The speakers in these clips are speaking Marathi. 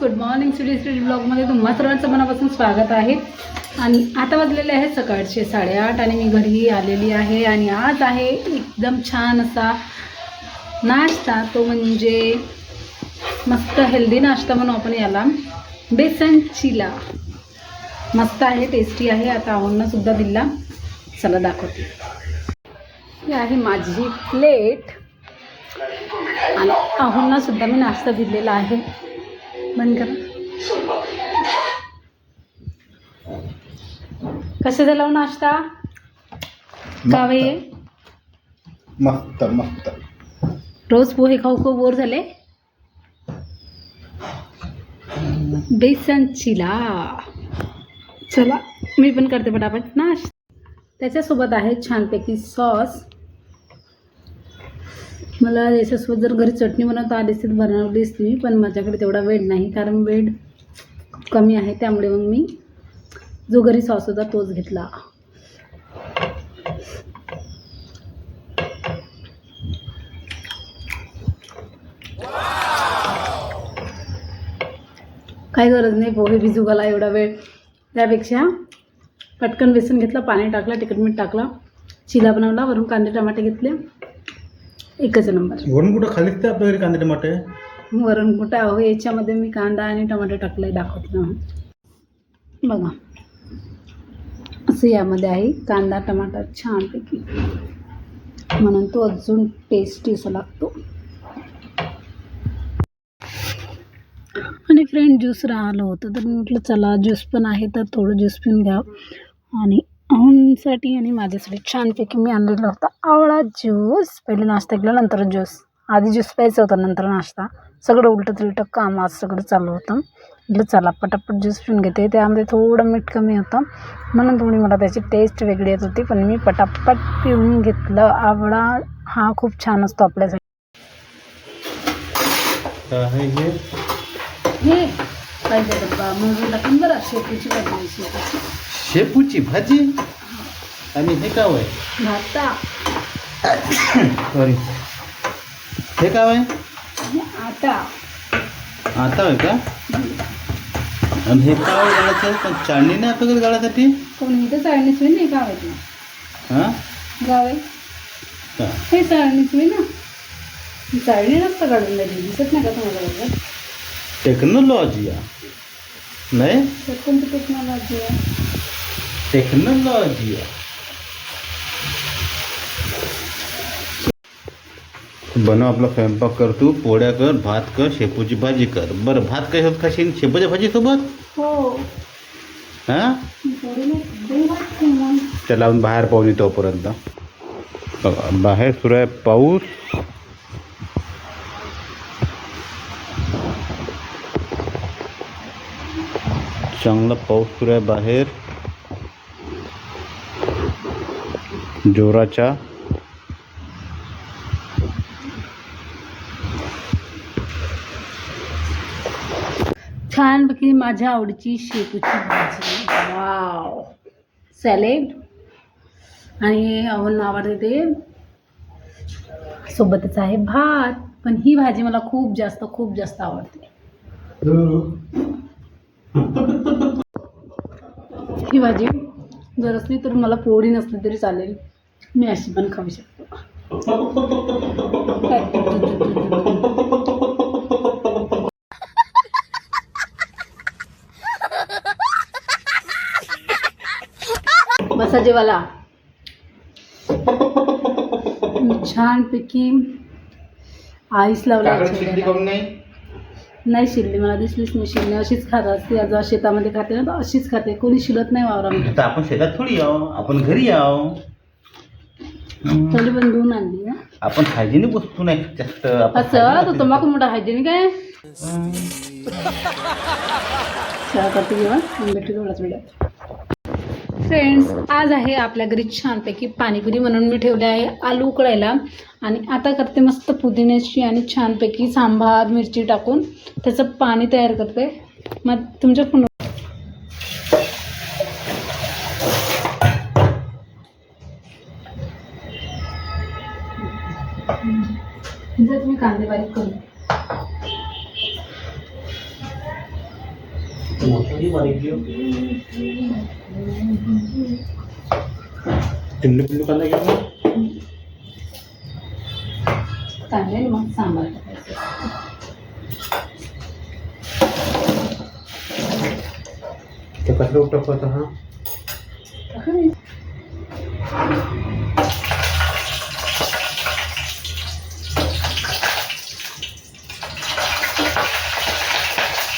गुड मॉर्निंग सिटी स्ट्रीट ब्लॉगमध्ये तुम्हा सर्वांचं मनापासून स्वागत आहे. आणि आता वाजलेले आहे सकाळचे साडेआठ आणि मी घरी आलेली आहे आणि आज आहे एकदम छान असा नाश्ता. तो म्हणजे मस्त हेल्दी नाश्ता म्हणून आपण याला. बेसन चिला. मस्त आहे टेस्टी आहे. आता आवडणं सुद्धा दिला. चला दाखवते. ही आहे माझी प्लेट आणि सुद्धा मी नाश्ता दिलेला आहे. बंद कर. कसं झाला हो नाश्ता? का बाई मस्त मस्त. रोज पोहे खाऊ खूप बोर झाले. बेसन चिला चला मी पण करते पटापट. नाश्ता त्याच्यासोबत आहे छानपैकी सॉस. मला याच्यासोबत जर घरी चटणी बनवता आली असती तर बनवली असती मी पण माझ्याकडे तेवढा वेळ नाही कारण वेळ कमी आहे. त्यामुळे मग मी जो घरी सॉस होता तोच घेतला. काही गरज नाही पोहे भिजू घाला एवढा वेळ. त्यापेक्षा पटकन बेसन घेतलं पाणी टाकलं तिखट मीठ टाकलं चिला बनवला वरून कांदे टमाटे घेतले. एकच नंबर. वरून कुठं खालीच ते आपल्या घरी कांदे टमाटे? वरण कुठं? अहो याच्यामध्ये मी कांदा आणि टमाटर टाकलं आहे दाखवत ना बघा. असं यामध्ये आहे कांदा टमाटर छानपैकी. म्हणून तो अजून टेस्टी असा लागतो. आणि फ्रेंड ज्यूस राहिलं होतं तर म्हटलं चला ज्यूस पण आहे तर थोडं ज्यूस पिऊन घ्या आणि अहूनसाठी आणि माझ्यासाठी छानपैकी मी आणलेला होता. आवळा ज्यूस पहिले नाश्ता केला नंतर ज्यूस. आधी ज्यूस प्यायचं होतं नंतर नाश्ता. सगळं उलटं तिलटं काम आज सगळं चालू होतं. म्हटलं चला पटापट ज्यूस पिऊन घेते. त्यामध्ये थोडं मीठ कमी होतं. म्हणून थोडी मला त्याची टेस्ट वेगळी येत होती पण मी पटापट पिऊन घेतलं. आवळा हा खूप छान असतो आपल्यासाठी. हे. पाहिजे डब्बा. बरं शेपूची भाजी शेपूची. शेपूची भाजी आणि हे काय आहे सॉरी हे काय आहे आता. आता आहे का? आणि हे काय गाळायचं पण चाळणी नाही आपल्याकडे गाळासाठी? कोणी इथं चाळणीच नाही गाव आहे हां? गाव आहे का? हे चाळणीच ना. चाळणी नसतं काढून द्यायची दिसत नाही का तुम्हाला बरोबर टेक्नॉलॉजिया नाही? तर कोणती टेक्नॉलॉजी आहे? टेक्नॉलॉजिया बनव आपला स्वयंपाक कर तू पोळ्या कर भात कर शेपूची भाजी कर। बरं भात कशात खाशील शेपूच्या भाजीसोबत हो। हाँ? मग. त्याला आपण बाहेर पाहून येतो तोपर्यंत बघा, बाहेर सुरू आहे पाऊस। चांगला पाऊस सुरू आहे बाहेर। जोराच्या. छानपैकी माझ्या आवडीची शेपूची भाजी. वाव. सॅलेड. आणि अवन आवडते ते सोबतच आहे भात. पण ही भाजी मला खूप जास्त खूप जास्त आवडते. ही भाजी जर असली तर मला पोळी नसली तरी चालेल. मी अशी पण खाऊ शकतो. बसा जेवाला छानपैकी आईस लावला नाही? नाही शिरली मला दिसलीच नाही शिरली अशीच खात असते. जेव्हा शेतामध्ये खाते ना तर अशीच खाते. कोणी शिरत नाही वावरामध्ये. आता आपण शेतात थोडी याव. आपण घरी याव. तरी पण धुवून आणली ना? आपण हायजेनिक वस्तू नाही जास्त आपण असं? तो तंबाखू मोठा हायजेनिक आहे? करते थोडाच वेळात फ्रेंड्स आज आहे आपल्या घरी छानपैकी पाणीपुरी म्हणून मी ठेवले आहे आलू उकळायला. आणि आता करते मस्त पुदिन्याची आणि छानपैकी सांबार मिरची टाकून त्याचं पाणी तयार करते. मग तुमच्या फोन जर तुम्ही कांदे बारीक पिल्लू कांदा घेऊ चालेल मग सांबार टाकायचं. कसं उठवत हा।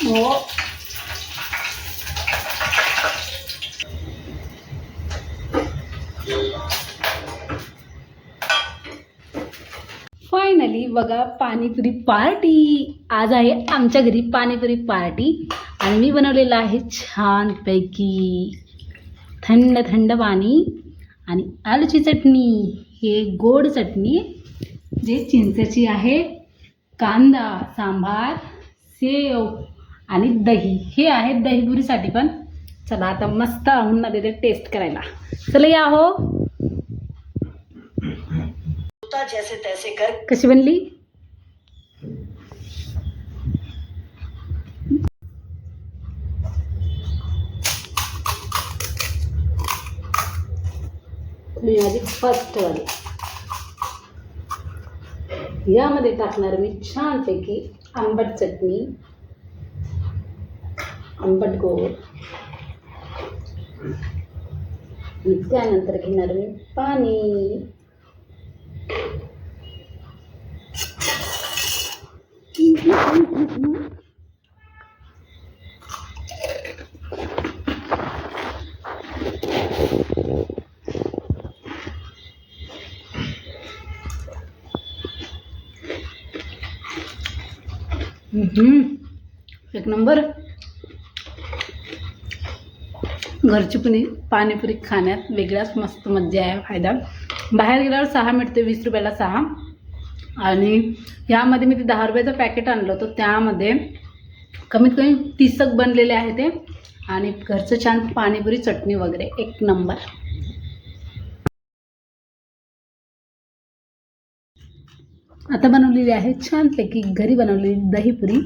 हो. फायनली बघा पाणीपुरी पार्टी आज आहे आमच्या घरी पाणीपुरी पार्टी आणि मी बनवलेलं आहे छानपैकी. थंड थंड पाणी आणि आलूची चटणी. हे गोड चटणी जे चिंचेची आहे. कांदा सांबार सेव आणि दही. हे आहे दहीपुरीसाठी पण. चला आता मस्त आणून देते टेस्ट करायला. चला या हो. जैसे तैसे कर. कशी बनली? मी माझी फ़र्स्ट वाली. यामध्ये टाकणार मी छानपैकी आंबट चटणी. आंबट गोड त्यानंतर घेणार मी पाणी. हम्म. एक नंबर. घरची पुणी पाणीपुरी खाण्यात वेगळाच मस्त मजा आहे फायदा. बाहेर गेल्यावर सहा मिळते वीस रुपयाला सहा. आणि यामध्ये मी ते दहा रुपयाचं पॅकेट आणलं होतं त्यामध्ये कमीत कमी तीसक बनलेले आहे ते. आणि घरचं छान पाणीपुरी चटणी वगैरे एक नंबर. आता बनवलेली आहे छानपैकी घरी बनवलेली दहीपुरी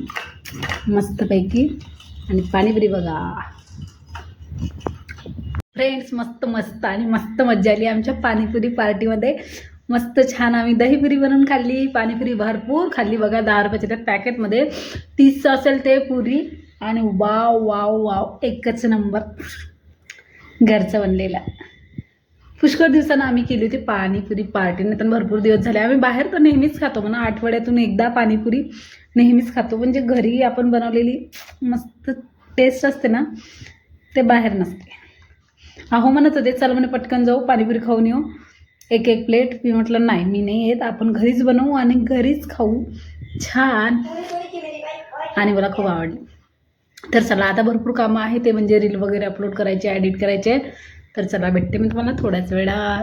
मस्तपैकी. आणि पाणीपुरी बघा. फ्रेंड्स मस्त मस्त आणि मस्त मजा आली. आमच्या पाणीपुरी पार्टीमध्ये मस्त छान आम्ही दहीपुरी बनवून खाल्ली पाणीपुरी भरपूर खाल्ली. बघा दहा रुपयाच्या त्या पॅकेटमध्ये तीस असेल ते पुरी आणि वाव वाव वाव एकच नंबर घरचं बनलेला. पुष्कळ दिवसानं आम्ही केली होती पाणीपुरी पार्टी. नाही तर भरपूर दिवस झाले. आम्ही बाहेर तर नेहमीच खातो. म्हणा आठवड्यातून एकदा पाणीपुरी नेहमीच खातो. म्हणजे घरी आपण बनवलेली मस्त टेस्ट असते ना ते बाहेर नसते. अहो म्हणत होते चल म्हणे पटकन जाऊ पाणीपुरी खाऊन येऊ. एक एक प्लेट. मी म्हटलं नाही मी नाही येत. आपण घरीच बनवू आणि घरीच खाऊ. छान. आणि मला खूप आवडली. तर चला आता भरपूर कामं आहे ते म्हणजे रील वगैरे अपलोड करायचे ॲडिट करायचे तर चला भेटते मी तुम्हाला थोड्याच वेळात.